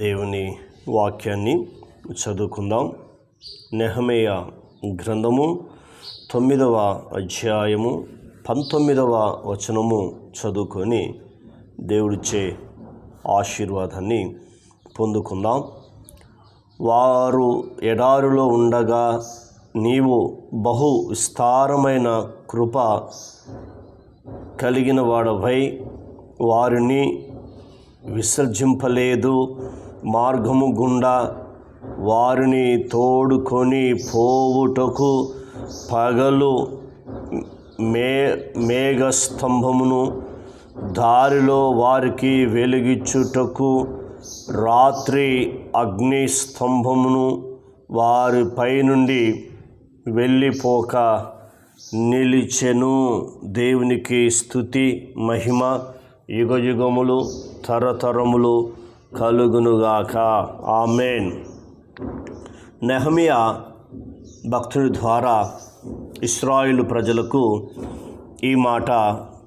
దేవుని వాక్యాన్ని చదువుకుందాం. నెహమేయ గ్రంథము తొమ్మిదవ అధ్యాయము పంతొమ్మిదవ వచనము చదువుకొని దేవుడిచ్చే ఆశీర్వాదాన్ని పొందుకుందాం. వారు ఎడారులో ఉండగా నీవు బహు విస్తారమైన కృప కలిగిన వాడవై వారిని విసర్జింపలేదు. మార్గము గుండా వారిని తోడుకొని పోవుటకు పగలు మే మేఘస్తంభమును దారిలో వారికి వెలిగించుటకు రాత్రి అగ్ని స్తంభమును వారి పైనుండి వెళ్ళిపోక నిలిచెను. దేవునికి స్థుతి మహిమ యుగయుగములు తరతరములు కలుగునుగాక. ఆమెన్. నెహమియా భక్తుడి ద్వారా ఇస్రాయిల్ ప్రజలకు ఈ మాట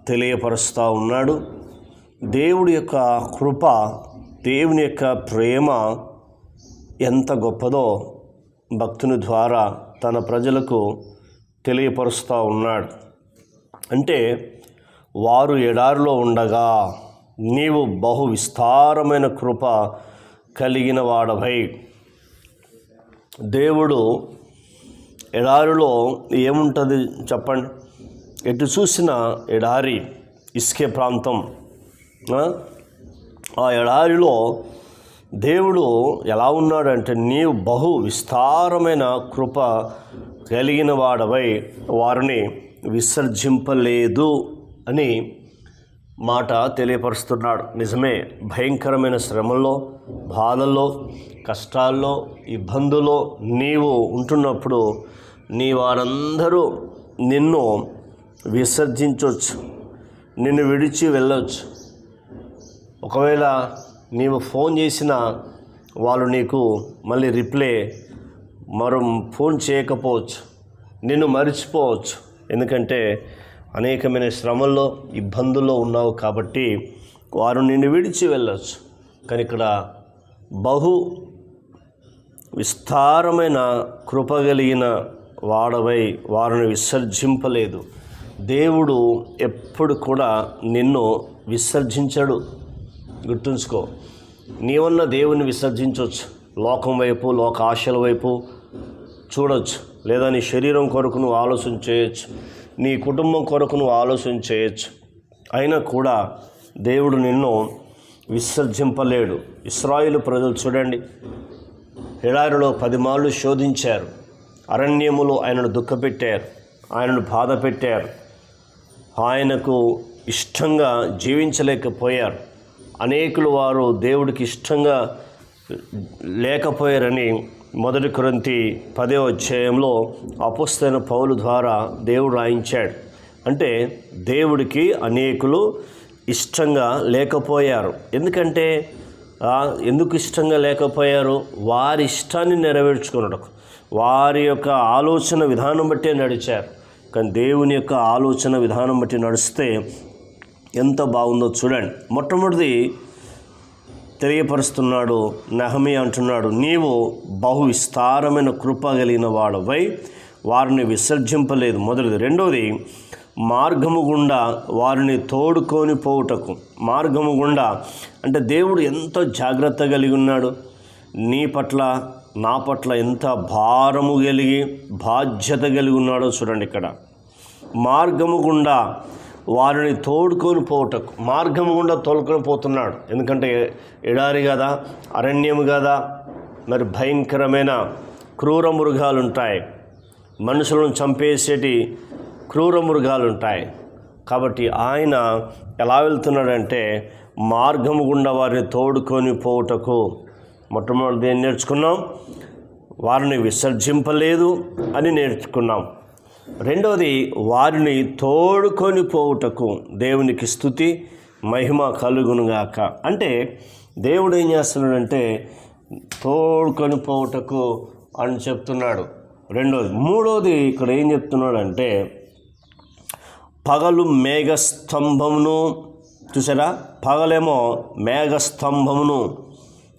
తెలియపరుస్తూ ఉన్నాడు. దేవుడి యొక్క కృప దేవుని యొక్క ప్రేమ ఎంత గొప్పదో భక్తుని ద్వారా తన ప్రజలకు తెలియపరుస్తూ ఉన్నాడు. అంటే వారు ఎడారిలో ఉండగా నీవు బహు విస్తారమైన కృప కలిగిన వాడవై. దేవుడు ఎడారిలో ఏముంటుంది చెప్పండి? ఎటు చూసిన ఎడారి ఇసుకే ప్రాంతం. ఆ? ఆ ఎడారిలో దేవుడు ఎలా ఉన్నాడంటే నీవు బహు విస్తారమైన కృప కలిగిన వాడవై. వారిని విసర్జింపలేదు అని మాట తెలియపరుస్తున్నాడు. నిజమే భయంకరమైన శ్రమల్లో బాధల్లో కష్టాల్లో ఇబ్బందుల్లో నీవు ఉంటున్నప్పుడు నీ వారందరూ నిన్ను విసర్జించవచ్చు నిన్ను విడిచి వెళ్ళవచ్చు ఒకవేళ నీవు ఫోన్ చేసినా వాళ్ళు నీకు మళ్ళీ రిప్లై మరో ఫోన్ చేయకపోవచ్చు. నిన్ను మరిచిపోవచ్చు. ఎందుకంటే అనేకమైన శ్రమల్లో ఇబ్బందుల్లో ఉన్నావు కాబట్టి వారు నిన్ను విడిచి వెళ్ళచ్చు. కానీ ఇక్కడ బహు విస్తారమైన కృప కలిగిన వాడవై వారిని విసర్జింపలేదు. దేవుడు ఎప్పుడు కూడా నిన్ను విసర్జించడు. గుర్తుంచుకో నీవన్న దేవుని విసర్జించవచ్చు లోకం వైపు లోక ఆశల వైపు చూడొచ్చు. లేదా నీ శరీరం కొరకు నువ్వు ఆలోచన చేయొచ్చు. నీ కుటుంబం కొరకు నువ్వు ఆలోచన చేయొచ్చు. అయినా కూడా దేవుడు నిన్ను విసర్జింపలేడు. ఇస్రాయిల్ ప్రజలు చూడండి. ఎడారిలో పది మార్లు శోధించారు. అరణ్యములు ఆయనను దుఃఖపెట్టారు. ఆయనను బాధ పెట్టారు. ఆయనకు ఇష్టంగా జీవించలేకపోయారు. అనేకులు వారు దేవుడికి ఇష్టంగా లేకపోయారని మొదటి కొరింతి పదే అధ్యాయంలో అపుస్తైన పౌలు ద్వారా దేవుడు రాయించాడు. అంటే దేవుడికి అనేకులు ఇష్టంగా లేకపోయారు. ఎందుకంటే ఎందుకు ఇష్టంగా లేకపోయారు? వారి ఇష్టాన్ని నెరవేర్చుకున్నటకు వారి యొక్క ఆలోచన విధానం బట్టే నడిచారు. కానీ దేవుని యొక్క ఆలోచన విధానం బట్టి నడిస్తే ఎంత బాగుందో చూడండి. మొట్టమొదటిది తెలియపరుస్తున్నాడు నహమి అంటున్నాడు నీవు బహు విస్తారమైన కృప కలిగిన వాడవై వారిని విసర్జింపలేదు. మొదటిది. రెండవది మార్గము గుండా వారిని తోడుకొని పోవుటకు. మార్గము గుండా అంటే దేవుడు ఎంతో జాగ్రత్త కలిగి ఉన్నాడు? నీ పట్ల నా పట్ల ఎంత భారము కలిగి బాధ్యత కలిగి ఉన్నాడో చూడండి ఇక్కడ. మార్గము గుండా వారిని తోడుకొని పోవటకు మార్గము గుండా తోలుకొని పోతున్నాడు. ఎందుకంటే ఎడారి కదా అరణ్యం కదా మరి భయంకరమైన క్రూర మృగాలు ఉంటాయి మనుషులను చంపేసేటి క్రూర మృగాలు ఉంటాయి కాబట్టి ఆయన ఎలా వెళ్తున్నాడంటే మార్గము గుండా వారిని తోడుకొని పోవుటకు మొట్టమొదటి ఏం నేర్చుకున్నాం? వారిని విసర్జింపలేదు అని నేర్చుకున్నాం. రెండవది వారిని తోడుకొని పోవుటకు దేవునికి స్థుతి మహిమ కలుగునుగాక. అంటే దేవుడు ఏం చేస్తున్నాడంటే తోడుకొని పోవుటకు అని చెప్తున్నాడు. రెండోది మూడోది ఇక్కడ ఏం చెప్తున్నాడంటే పగలు మేఘస్తంభమును చూసారా? పగలేమో మేఘస్తంభమును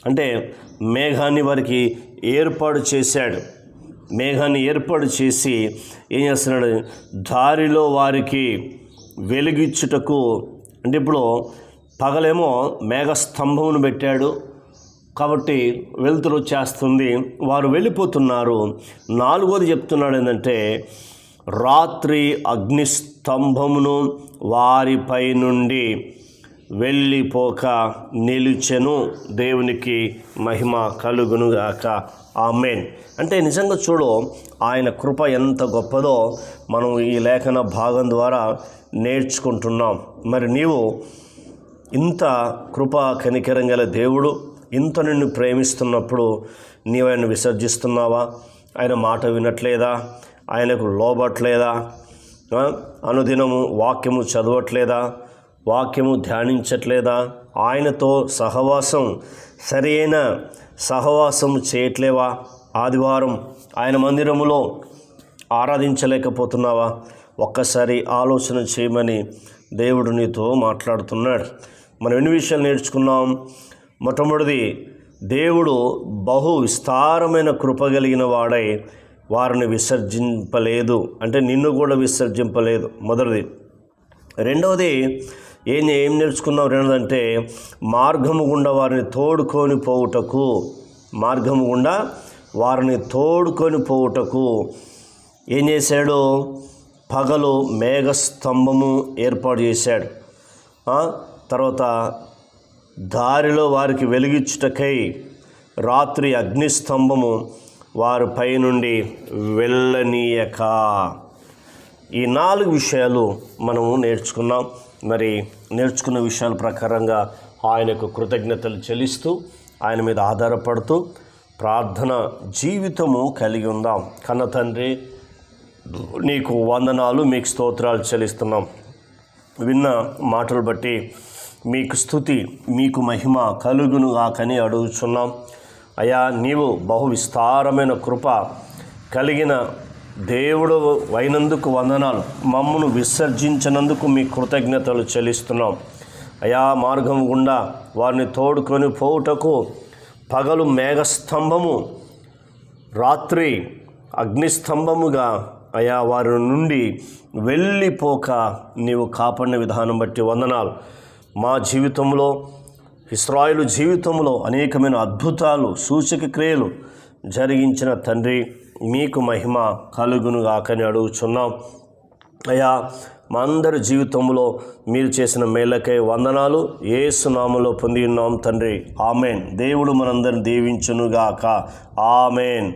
అంటే మేఘాన్ని వారికి ఏర్పాటు చేశాడు. మేఘాన్ని ఏర్పాటు చేసి ఏం చేస్తున్నాడు? దారిలో వారికి వెలిగించుటకు అంటే ఇప్పుడు పగలేమో మేఘస్తంభమును పెట్టాడు. కాబట్టి వెలుతురు వచ్చేస్తుంది. వారు వెళ్ళిపోతున్నారు. నాలుగోది చెప్తున్నాడు ఏంటంటే రాత్రి అగ్నిస్తంభమును వారిపై నుండి వెళ్ళిపోక నిలిచెను. దేవునికి మహిమ కలుగునుగాక. ఆమెన్. అంటే నిజంగా చూడు ఆయన కృప ఎంత గొప్పదో మనం ఈ లేఖన భాగం ద్వారా నేర్చుకుంటున్నాం. మరి నీవు ఇంత కృప కనికరం గల దేవుడు ఇంత నిన్ను ప్రేమిస్తున్నప్పుడు నీవు ఆయన విసర్జిస్తున్నావా? ఆయన మాట వినట్లేదా? ఆయనకు లోబట్లేదా? అనుదినము వాక్యము చదవట్లేదా? వాక్యము ధ్యానించట్లేదా? ఆయనతో సహవాసం సరైన సహవాసం చేయట్లేవా? ఆదివారం ఆయన మందిరములో ఆరాధించలేకపోతున్నావా? ఒక్కసారి ఆలోచన చేయమని దేవుడు నీతో మాట్లాడుతున్నాడు. మనం ఎన్ని విషయాలు నేర్చుకున్నాం? మొట్టమొదటిది దేవుడు బహు విస్తారమైన కృప కలిగిన వాడై వారిని విసర్జింపలేదు. అంటే నిన్ను కూడా విసర్జింపలేదు. మొదటిది. రెండవది ఏం ఏం నేర్చుకున్నాం రెండదంటే మార్గము గుండా వారిని తోడుకొని పోవుటకు మార్గము గుండా వారిని తోడుకొని పోవుటకు ఏం చేశాడు? పగలు మేఘస్తంభము ఏర్పాటు చేశాడు. తర్వాత దారిలో వారికి వెలిగించుటకై రాత్రి అగ్నిస్తంభము వారి పైనుండి వెళ్ళనీయక. ఈ నాలుగు విషయాలు మనము నేర్చుకున్నాం. మరి నేర్చుకున్న విషయాల ప్రకారంగా ఆయనకు కృతజ్ఞతలు చెల్లిస్తూ ఆయన మీద ఆధారపడుతూ ప్రార్థన జీవితము కలిగి ఉందాం. కన్న తండ్రి నీకు వందనాలు మీకు స్తోత్రాలు చెల్లిస్తున్నాం. విన్న మాటలు బట్టి మీకు స్థుతి మీకు మహిమ కలుగును కాకని అడుగుచున్నాం. అయా నీవు బహు విస్తారమైన కృప కలిగిన దేవుడు అయినందుకు వందనాలు. మమ్మను విసర్జించినందుకు మీ కృతజ్ఞతలు చెల్లిస్తున్నాం. అయా మార్గం గుండా వారిని తోడుకొని పోవుటకు పగలు మేఘస్తంభము రాత్రి అగ్నిస్తంభముగా అయా వారి నుండి వెళ్ళిపోక నీవు కాపాడిన విధానం బట్టి వందనాలు. మా జీవితంలో ఇస్రాయిలు జీవితంలో అనేకమైన అద్భుతాలు సూచక క్రియలు జరిగించిన తండ్రి మీకు మహిమ కలుగునుగాకని అడుగుచున్నాం. అయ్యా మా అందరి జీవితంలో మీరు చేసిన మేలకై వందనాలు. ఏసునామలో పొంది ఉన్నాం తండ్రి. ఆమెన్. దేవుడు మనందరిని దీవించునుగాక. ఆమెన్.